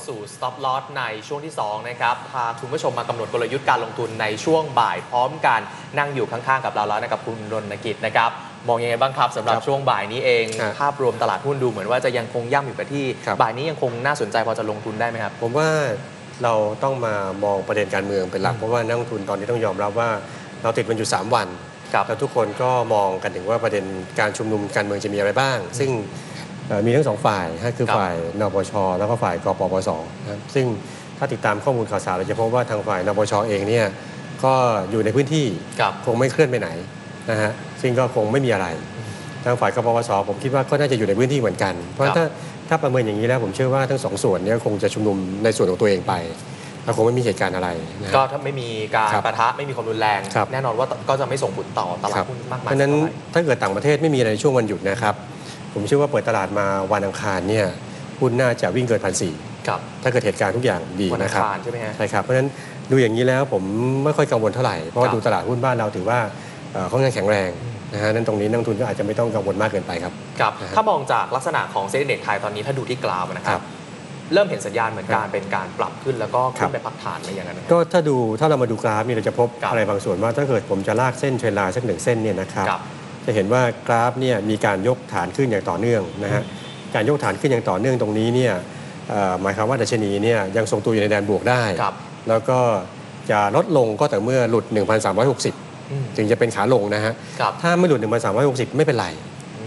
กลับเข้าสู่ Stop Loss ในช่วงที่ 2 นะครับ พาคุณผู้ชมมากำหนดกลยุทธ์การลงทุนในช่วงบ่ายพร้อมกันนั่งอยู่ข้างๆ กับเราแล้วนะครับคุณรณกิจนะครับ มองยังไงบ้างครับสำหรับครับช่วงบ่ายนี้เอง ครับภาพรวมตลาดหุ้นดูเหมือนว่าจะยังคงย่ำอยู่กับที่ ครับ บ่ายนี้ยังคงน่าสนใจพอจะลงทุนได้ไหมครับ ผมว่าเราต้องมามองประเด็นการเมืองเป็นหลักอืมเพราะว่านักลงทุนตอนนี้ต้องยอมรับว่าเราติดมันอยู่ 3 วัน ครับ แล้วทุกคนก็มองกันถึงว่าประเด็นการชุมนุมการเมืองจะมีอะไรบ้าง ซึ่งเอ่อ มีทั้งสองฝ่ายฮะคือครับฝ่ายนปช แล้วก็ฝ่ายกปปสนะครับซึ่งถ้าติดตามข้อมูลข่าวสารเราจะพบว่าทางฝ่ายนปชเองเนี่ยก็อยู่ในพื้นที่ครับคงไม่เคลื่อนไปไหนนะฮะซึ่งก็คงไม่มีอะไร ทางฝ่ายกปปสผมคิดว่าก็น่าจะอยู่ในพื้นที่เหมือนกัน เพราะฉะนั้นถ้าถ้าประเมินอย่างนี้แล้วผมเชื่อว่าทั้งสองส่วนเนี้คงจะชุมนุมในส่วนของตัวเองไปแล้วคงไม่มีเหตุการณ์อะไรนะฮะก็ถ้าไม่มีการครับปะทะไม่มีความรุนแรงครับแน่นอนว่าก็จะไม่ส่งผลต่อตลาคดรับหุ้นมากเพมายราะฉะนั้นเท่าไหร่ถ้าเกิดต่างประเทศไม่มีอะไรในช่วงวันหยุดนะครับ ผมเชื่อว่าเปิดตลาดมาวันอังคารเนี่ยหุ้นน่าจะวิ่งเกินพันสี่ครับถ้าเกิดเหตุการณ์ทุกอย่างดีวันอันะงครับคารใช่ไหมฮะใช่ครับเพราะฉะนั้นดูอย่างนี้แล้วผมไม่ค่อยกังวลเท่าไหร่เพราะว่าครับดูตลาดหุ้นบ้านเราถือว่าเอ่อค่อนข้างแข็งแรงนะฮะนั้นตรงนี้นักลงทุนก็อาจจะไม่ต้องกังวลมากเกินไปครับครับนะฮะถ้ามองจากลักษณะของเซ็นเด็กไทยตอนนี้ถ้าดูที่กราฟนะคครัรับบเริ่มเห็นสัญญาณเหมือนครัการบเป็นการปรับขึ้นแล้วก็ครัขึ้บนไปพักฐานอะไรอย่างนั้นนะคก็รับถ้าดูถ้าเรามาดูกราฟนี่เราจะพบครับอะไรบางส่วนว่าถ้าเกิดผมจะลากเส้นเทรนไลน์สักหนึ่งเส้นเนี่ยนะครับครับ จะเห็นว่ากราฟเนี่ยมีการยกฐานขึ้นอย่างต่อเนื่องนะฮะการยกฐานขึ้นอย่างต่อเนื่องตรงนี้เนี่ยเอ่อหมายความว่าดัชนีเนี่ยยังทรงตัวอยู่ในแดนบวกได้ครับแล้วก็จะลดลงก็แต่เมื่อหลุด 1,360อืมถึงจะเป็นขาลงนะฮะครับถ้าไม่หลุด 1,360 ไม่เป็นไร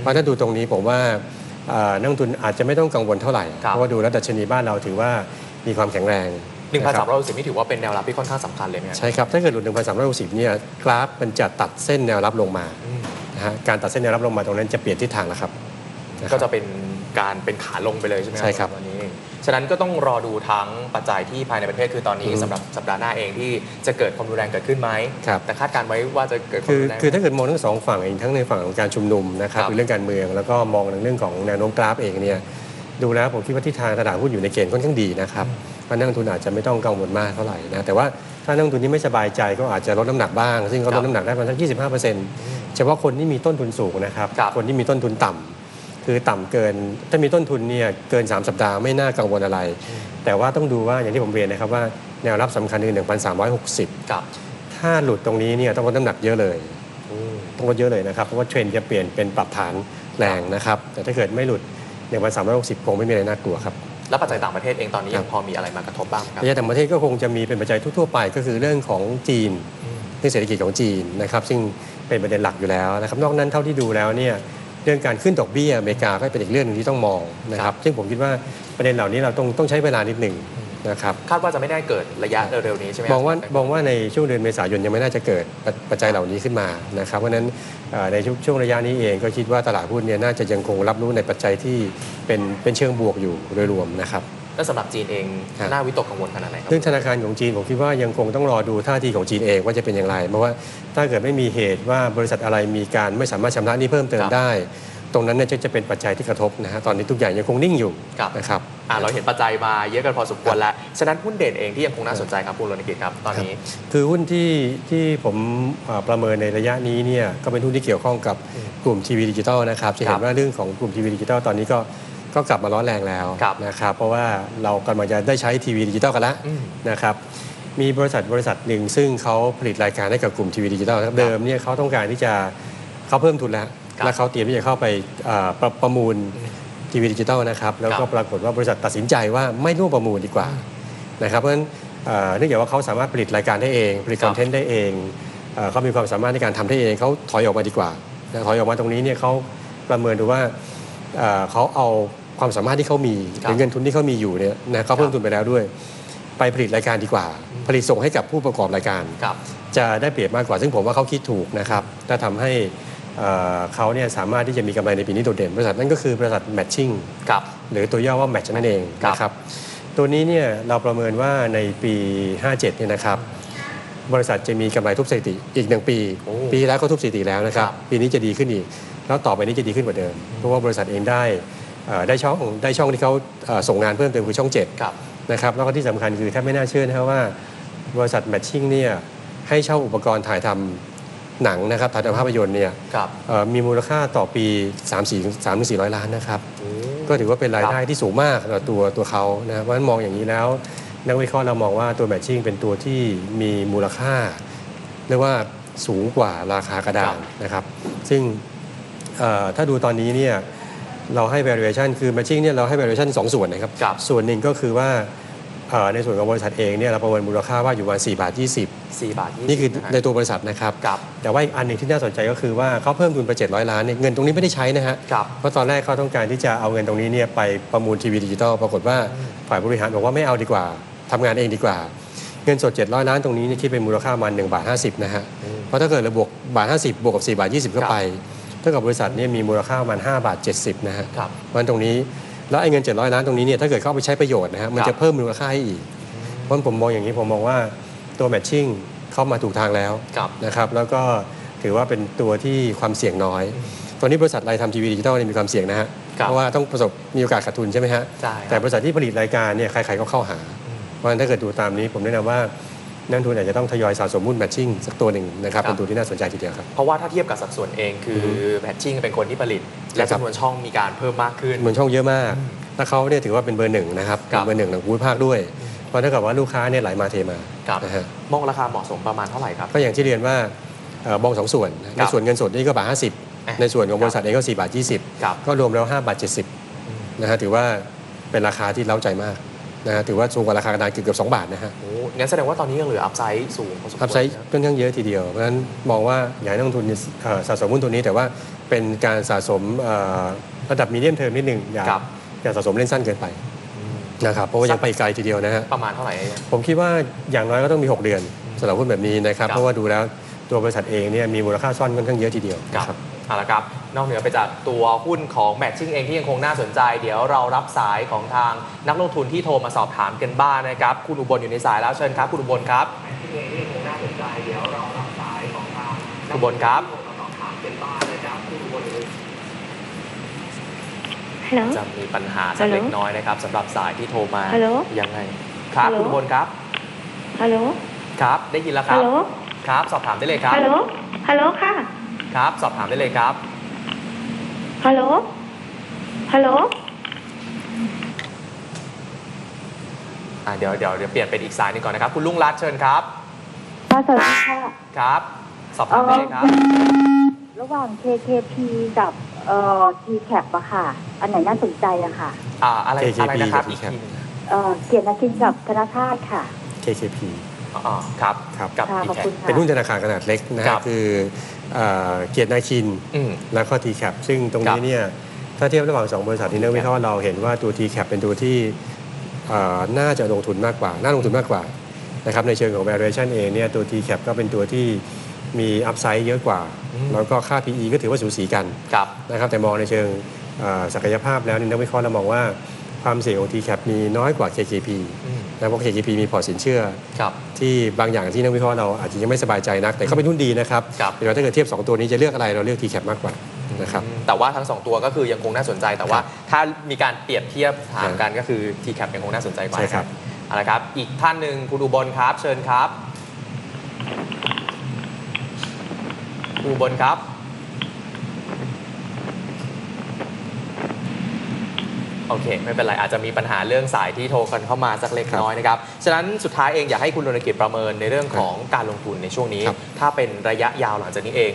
เพราะถ้าดูตรงนี้ผมว่าเอ่อนักลงทุนอาจจะไม่ต้องกังวลเท่าไหร่ครับเพราะว่าดูแล้วดัชนีบ้านเราถือว่ามีความแข็งแรงหนึ่งพันนะคสารัมบร้อยสิบนี่ถือว่าเป็นแนวรับที่ค่อนข้างสำคัญเลยไหมครับใช่ครับ ถ้าเกิดหลุด 1,360เนี่ยกราฟมันจะตัดเส้นแนวรับลงมาอืม นะฮะการตัดเส้นแนวรับลงมาตรงนั้นจะเปลี่ยนทิศทางแล้วครับนะครับก็จะเป็นการเป็นขาลงไปเลยใช่ไหมใช่ครับวันนี้ฉะนั้นก็ต้องรอดูทั้งปัจจัยที่ภายในประเทศคือตอนนี้อืมสำหรับสัปดาห์หน้าเองที่จะเกิดความรุนแรงเกิดขึ้นไหมครับแต่คาดการณ์ไว้ว่าจะเกิดความคือรุนแรงคือถ้าเกิดมองทั้งสองฝั่งเองทั้งในฝั่งของการชุมนุมนะครับครับคือเรื่องการเมืองแล้วก็มองในเรื่องของแนวโน้มกราฟเองเนี่ยดูแล้วผมคิดว่าทิศทางตลาดหุ้นอยู่ในเกณฑ์ค่อนข้างดีนะครับเพราะนักลงทุนอาจจะไม่ต้องกังวลมากเท่าไหร่นะแต่ว่าถ้านักลงทุนที่ไม่สบายใจก็อาจจะลดน้ำหนักบ้าง ซึ่งก็คลรับดน้ำหนักได้ประมาณสัก 25% เฉพาะคนที่มีต้นทุนสูงนะครับครับคนที่มีต้นทุนต่ำคือต่ำเกิน ถ้ามีต้นทุนเนี่ยเกิน 3 สัปดาห์ไม่น่ากังวลอะไร แต่ว่าต้องดูว่าอย่างที่ผมเรียนนะครับว่าแนวรับสำคัญคือ1,360กับถ้าหลุดตรงนี้เนี่ยต้องลดน้ำหนักเยอะเลยอืมต้องลดเยอะเลยนะครับเพราะว่าเทรนด์จะเปลี่ยนเป็นปรับฐานแรงนะครับ แต่ถ้าเกิดไม่หลุด1,360คงไม่มีอะไรน่ากลัวครับแล้วปัจจัยต่างประเทศเองตอนนี้ครัยับงพอมีอะไรมากระทบบ้างไหมครับระยะต่างประเทศก็คงจะมีเป็นปัจจัยทั่วๆไป ก็คือเรื่องของจีนอืมเรื่องเศรษฐกิจของจีนนะครับ ซึ่ง เป็นประเด็นหลักอยู่แล้วนะครับนอกนั้นเท่าที่ดูแล้วเนี่ยเรื่องการขึ้นดอกเบี้ยอเมริกาก็เป็นอีกเรื่องหนึงที่ต้องมองนะครับซึ่งผมคิดว่าประเด็นเหล่านี้เราต้องต้องใช้เวลานิดหนึ่งนะครับคาดว่าจะไม่ได้เกิดระยะเร็วๆนี้ใช่ไหมมองว่าครับมองว่าในช่วงเดือนเมษายนยังไม่น่าจะเกิดปัจปัจจัยเหล่านี้ขึ้นมานะครับเพราะฉะนั้นเอ่อในช่วงช่วงระยะนี้เองก็คิดว่าตลาดหุ้นเนี่ยน่าจะยังคงรับรู้ในปัจจัยที่เป็นเป็นเชิงบวกอยู่โดยรวมนะครับ แล้วสำหรับจีนเองครับ น่าวิตกกังวลขนาดไหนครับ เรื่องธนาคารของจีนผมคิดว่ายังคงต้องรอดูท่าทีของจีนเองว่าจะเป็นอย่างไร เพราะว่าถ้าเกิดไม่มีเหตุว่าบริษัทอะไรมีการไม่สามารถชำระหนี้เพิ่มเติมครับได้ ตรงนั้นเนี่ยจะจะเป็นปัจจัยที่กระทบนะฮะตอนนี้ทุกอย่างยังคงนิ่งอยู่ครับ นะครับ อ่าเราเห็นปัจจัยมาเยอะกันพอสมควรแล้ว ฉะนั้นหุ้นเด่นเองที่ยังคงน่าสนใจครับคุณรณกิจครับตอนนี้ คือหุ้นที่ที่ผมเอ่อประเมินในระยะนี้เนี่ยก็เป็นหุ้นที่เกี่ยวข้องกับอืมกลุ่มทีวีดิจิตอลนะครับจะคเห็รันบว่าเรื่องของกลุ่มทีวีดิจิตอลตอนนี้ก็ ก็กลับมาร้อนแรงแล้วครับนะครับเพราะว่าเรากำลังจะได้ใช้ทีวีดิจิตอลกันแล้วอืมนะครับมีบริษัทบริษัทหนึ่งซึ่งเขาผลิตรายการให้กับกลุ่มทีวีดิจิตอลนะครับเดิมเนี่ยเขาต้องการที่จะเขาเพิ่มทุนแล้วครับและเขาเตรียมที่จะเข้าไปเอ่อประประมูลทีวีดิจิตอลนะครับแล้วคก็รับปรากฏว่าบริษัทตัดสินใจว่าไม่ร่วมประมูลดีกว่านะครับเพราะฉะนั้นเอ่อเนื่องจากว่าเขาสามารถผลิตรายการได้เอง ผลิตครัคบอนเทนต์ได้เองเอ่อเขามีความสามารถในการทำได้เองเขาถอยออกมาดีกว่านะถอยออกมาตรงนี้เนี่ยเขาประเมินดูว่าเอ่อเขาเอา ความสามารถที่เขามีคหรับรือเงินทุนที่เขามีอยู่เนี่ยนะเขาเพิ่มทุนไปแล้วด้วย ไปผลิตรายการดีกว่า ผลิตส่งให้กับผู้ประกอบรายการครับจะได้เปรียบมากกว่า ซึ่งผมว่าเขาคิดถูกนะครับและทำให้เอ่อเขาเนี่ยสามารถที่จะมีกำไรในปีนี้โดดเด่น บริษัทนั่นก็คือบริษัท Matching ครับหรือตัวย่อว่า Match นั่นเองครับนะครับตัวนี้เนี่ยเราประเมินว่าในปี 57เนี่ยนะครับบริษัทจะมีกำไรทุบสถิติอีกหนึ่งปีโอ้ปีแล้วก็ทุบสถิติแล้วนะครับครับ ปีนี้จะดีขึ้นอีก แล้วต่อไปนี้จะดีขึ้นกว่าเดิม เพราะว่าบริษัทเองได้เอ่อ ได้ช่องได้ช่องที่เขาเอ่อส่งงานเพิ่มเติมคือช่อง7ครับนะครับแล้วก็ที่สำคัญคือถ้าไม่น่าเชื่อนะครับว่า บริษัท Matching เนี่ยให้เช่าอุปกรณ์ถ่ายทำหนังนะครับถ่ายทำภาพยนตร์เนี่ยครับเอ่อมีมูลค่าต่อปี 3 4 3 4 0 0 ล้านนะครับโอ้ก็ถือว่าเป็นรายได้ที่สูงมากสำหรับตัวตัวเขานะเพราะฉะนั้นมองอย่างนี้แล้ว นักวิเคราะห์เรามองว่าตัวแมทชิ่งเป็นตัวที่มีมูลค่าเรียกว่าสูงกว่าราคากระดานนะครับ ซึ่งเอ่อถ้าดูตอนนี้เนี่ย เราให้ valuation คือ matching เนี่ยเราให้ valuation สองส่วนนะครับ ครับ ส่วนหนึ่งก็คือว่าเอ่อในส่วนของบริษัทเองเนี่ยเราประเมินมูลค่าว่าอยู่ประมาณ4บาท4บาท20 20นี่คือนะฮะในตัวบริษัทนะครับ ครับ แต่ว่าอีกอันหนึ่งที่น่าสนใจก็คือว่าเขาเพิ่มทุนไป 700 ล้านเนี่ยเงินตรงนี้ไม่ได้ใช้นะฮะ ครับ เพราะตอนแรกเขาต้องการที่จะเอาเงินตรงนี้เนี่ยไปประมูลทีวีดิจิตอลปรากฏว่าฝ่ายบริหารบอกว่าไม่เอาดีกว่าทำงานเองดีกว่า เงินสด 700 ล้านตรงนี้เนี่ยคิดเป็นมูลค่าประมาณ1บาท50นะฮะอืมเพราะถ้าเกิดเราบวกบาท50บวกกับ4บาท20เข้าไป เท่ากับบริษัทเนี่ยมีมูลค่าประมาณ5บาท70นะฮะครับเพราะฉะนั้นตรงนี้แล้วไอ้เงิน 700 ล้านตรงนี้เนี่ยถ้าเกิดเข้าไปใช้ประโยชน์นะฮะมันครัจะบเพิ่มมูลค่าให้อีกเพราะฉะนั้นผมมองอย่างนี้ผมมองว่าตัวแมทชิ่งเข้ามาถูกทางแล้วครับนะครับแล้วก็ถือว่าเป็นตัวที่ความเสี่ยงน้อย ตอนนี้บริษัทอะไรทำทีวีดิจิตอลเนี่ยมีความเสี่ยงนะฮะครับเพราะว่าต้องประสบมีโอกาสขาดทุนใช่ไหมฮะใช่แต่บริษัทที่ผลิตรายการเนี่ยใครๆก็เข้าหาอืมเพราะฉะนั้นถ้าเกิดดูตามนี้ผมแนะนำว่า นักลงทุนอาจจะต้องทยอยสะสมหุ้นแมทชิ่งสักตัวหนึ่งนะครับครับ เป็นตัวที่น่าสนใจทีเดียวครับ เพราะว่าถ้าเทียบกับสัดส่วนเองคือแพทชิ่งเป็นคนที่ผลิต และครับจำนวนช่องมีการเพิ่มมากขึ้นเหมือนช่องเยอะมากอืมและเขาเนี่ยถือว่าเป็นเบอร์หนึ่งนะครับครับ เป็นเบอร์หนึ่งของภูมิภาคด้วย เพราะถ้าเกิดว่าลูกค้าเนี่ยไหลมาเทมาครับนะฮะมองราคาเหมาะสมประมาณเท่าไหร่ครับ ก็อย่างที่เรียนว่าเอ่อมองสองส่วนในส่วนเงินสดนี่ก็บาทห้าสิบอะ ในส่วนของบริษัทเองก็สี่บาทยี่สิบครับ ก็รวมแล้ว5บาท70นะฮะถือว่าเป็นราคาที่เล้าใจมาก นะฮะถือว่าสูงกว่าราคากระดานเกือบๆ2บาทนะฮะโอ้งั้นแสดงว่าตอนนี้ยังเหลืออัพไซด์สูงพอสมควรอัพไซด์ค่อนข้างเยอะทีเดียว เพราะฉะนั้นมองว่าอยากให้นักลงทุนเนี่ยเอ่อสะสมหุ้นตัวนี้ แต่ว่าเป็นการสะสมเอ่อระดับมีเดียมเทอมนิดหนึ่งอย่าครับอย่าสะสมเล่นสั้นเกินไปอืมนะครับเพราะว่ายังไปไกลทีเดียวนะฮะ ประมาณเท่าไหร่เองผมคิดว่าอย่างน้อยก็ต้องมี 6 เดือนสำหรับหุ้นแบบนี้นะครับ ครับ เพราะว่าดูแล้วตัวบริษัทเองเนี่ยมีมูลค่าซ่อนค่อนข้างเยอะทีเดียวครับ เอาละครับ นอกเหนือไปจากตัวหุ้นของแมทชิ่งเองที่ยังคงน่าสนใจ เดี๋ยวเรารับสายของทางนักลงทุนที่โทรมาสอบถามกันบ้างนะครับ คุณอุบลอยู่ในสายแล้วเชิญครับ คุณอุบลครับอุบลครับฮัลโหลจะมีปัญหาสักเล็กฮัลโหลน้อยนะครับสำหรับสายที่โทรมาฮัลโหลยังไง ครับฮัลโหลคุณอุบลครับ ฮัลโหล ครับ ได้ยินแล้วคฮัรัลบโหลครับ สอบถามได้เลยครับ ฮัลโหล ฮัลโหลค่ะ ครับ สอบถามได้เลยครับ ฮัลโหล ฮัลโหล อ่าเดี๋ยวเดี๋ยวเดี๋ยวเปลี่ยนเป็นอีกสายหนึงก่อนนะครับ คุณลุงรัตน์เชิญครับ ค่ะสวัสดีค่ะครับ สอบถามได้เลยครับ ระหว่าง KKP กับเอ่อ TCAP อะค่ะ อันไหนน่าสนใจอะค่ะ อ่าอะไร KKP อะไรนะครับ กับอีก TCAP ทีหนึง เอ่อเกียรตินาคินกับธนาคารค่ะ KKP อ๋อครับครับกับค่ะอีขอบแคคุณค่ะ เป็นหุ้นธนาคารขนาดเล็กนะครัฮะบคือเอ่อเกียรตินาคิน อืม แล้วก็ TCAP ซึ่งตรงครันี้บเนี่ยถ้าเทียบระหว่าง 2 บริษัทนี้นักวิเคราะห์เราเห็นว่าตัว TCAP เป็นตัวที่เอ่อน่าจะลงทุนมากกว่า น่าลงทุนมากกว่านะครับในเชิงของ valuation เองเนี่ยตัว TCAP ก็เป็นตัวที่มี upside เยอะกว่า อืม แล้วก็ค่า PE ก็ถือว่าสูสีกันครับ นะครับแต่มองในเชิงเอ่อศักยภาพแล้วนี่นักวิเคราะห์เรามองว่าความเสี่ยงของ TCAP มีน้อยกว่า KKP อืม นะเพราะ KKP มีพอร์ตสินเชื่อ ครับ ที่บางอย่างที่นักวิเคราะห์เราอาจจะยังไม่สบายใจนัก แต่ก็เป็นหุ้นดีนะครับครับเดี๋ยวถ้าเกิดเทียบ 2 ตัวนี้จะเลือกอะไรเราเลือก TCAP มากกว่านะครับอืมแต่ว่าทั้งสองตัวก็คือยังคงน่าสนใจ แต่ว่าถ้ามีการเปรียบเทียบถามกันก็คือ t c a p ยังคงน่าสนใจกว่าใช่ครับ เอาละครับ อีกท่านหนึ่งคุณอุบลครับ เชิญครับคุณอุบลครับ โอเค ไม่เป็นไร อาจจะมีปัญหาเรื่องสายที่โทรกันเข้ามาสักเล็กครับน้อยนะครับ ฉะนั้นสุดท้ายเองอยากให้คุณรณกิจประเมินในเรื่องของการลงทุนในช่วงนี้ครับถ้าเป็นระยะยาวหลังจากนี้เอง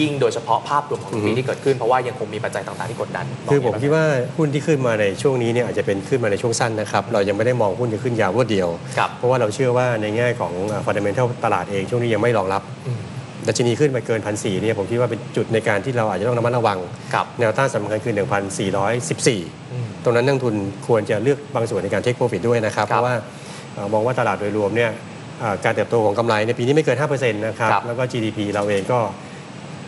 ยิ่งโดยเฉพาะภาพรวมของอือฮึปีที่เกิดขึ้นเพราะว่ายังคงมีปัจจัยต่างๆที่กดดัน คือผมงไงบ้างคิดว่าหุ้นที่ขึ้นมาในช่วงนี้เนี่ยอาจจะเป็นขึ้นมาในช่วงสั้นนะครับ เรายังไม่ได้มองหุ้นจะขึ้นยาวรวดเดียวครับเพราะว่าเราเชื่อว่าในแง่ของฟันเดเมนทัลตลาดเองช่วงนี้ยังไม่รองรับอืม ดัชนีขึ้นไปเกินพันสี่เนี่ยผมคิดว่าเป็นจุดในการที่เราอาจจะต้องระมัดระวังครับแนวต้านสำคัญคือ 1,414อืมตรงนั้นนักลงทุนควรจะเลือกบางส่วนในการเทคโปรฟิตด้วยนะครับครับเพราะว่าเอ่อมองว่าตลาดโดยรวมเนี่ยเอ่อการเติบโตของกำไรในปีนี้ไม่เกิน 5%นะครับครับแล้วก็ GDP เราเองก็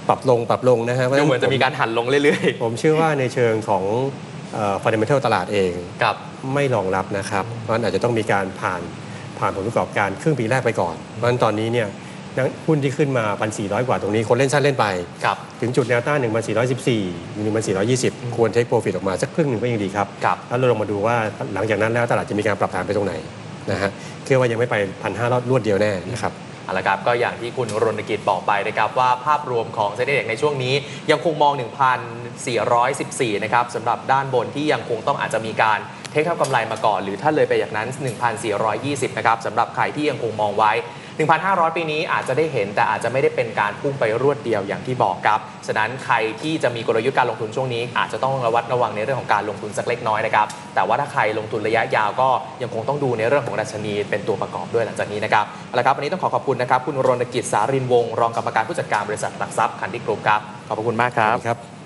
ปรับลงปรับลงนะฮะพราดูฉเหมือนจะมีการหันลงเรื่อยผมเชื่อว่าในเชิงของฟันเดเมนทัลตลาดเองๆครับไม่รองรับนะครับ เพราะฉะนั้นอาจจะต้องมีการผ่านผ่านผลประกอบการครึ่งปีแรกไปก่อน เพราะฉะนั้นตอนนี้เนี่ยนัก หุ้นที่ขึ้นมา 1,400 กว่าตรงนี้ คนเล่นสั้นเล่นไปครับถึงจุดแนวต้าน 1,414 1,420 ควรเทคโปรฟิตออกมาสักครึ่งหนึ่งก็ยังดีครับครับแล้วเราลองมาดูว่าหลังจากนั้นแล้วตลาดจะมีการปรับฐานไปตรงไหนนะฮะเชื่อว่ายังไม่ไปพันห้ารอดรวดเดียวแน่นะครับเอาละครับก็อย่างที่คุณรณกิจบอกไปนะครับว่าภาพรวมของเซ็นดีเด็กในช่วงนี้ยังคงมอง 1,414 นะครับสำหรับด้านบนที่ยังคงต้องอาจจะมีการเทคเท่ากำไรมาก่อน หรือถ้าเลยไปอย่างนั้น 1,420 นะครับสำหรับใครที่ยังคงมองไว้ 1,500 ปีนี้อาจจะได้เห็นแต่อาจจะไม่ได้เป็นการพุ่งไปรวดเดียวอย่างที่บอกครับฉะนั้นใครที่จะมีกลยุทธ์การลงทุนช่วงนี้ อาจจะต้องระวัดระวังในเรื่องของการลงทุนสักเล็กน้อยนะครับแต่ว่าถ้าใครลงทุนระยะยาวก็ยังคงต้องดูในเรื่องของดัชนีเป็นตัวประกอบด้วยหลังจากนี้นะครับเอาละครับวันนี้ต้องขอขอบคุณนะครับคุณรณกิจสารินวงศ์รองกรรมการผู้จัดการบริษัทหลักทรัพย์คันที่กรุ๊ปครับขอบคุณมากครับ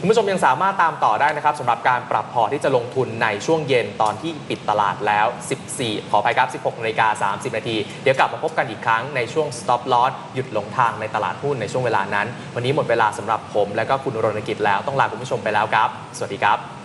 คุณผู้ชมยังสามารถตามต่อได้นะครับสำหรับการปรับพอร์ตที่จะลงทุนในช่วงเย็นตอนที่ปิดตลาดแล้ว 14 ขอไปครับ 16นาฬิกา30 นาที เดี๋ยวกลับมาพบกันอีกครั้งในช่วง stop loss หยุดหลงทางในตลาดหุ้นในช่วงเวลานั้น วันนี้หมดเวลาสำหรับผม และก็คุณรณกิจแล้วต้องลาคุณผู้ชมไปแล้วครับ สวัสดีครับ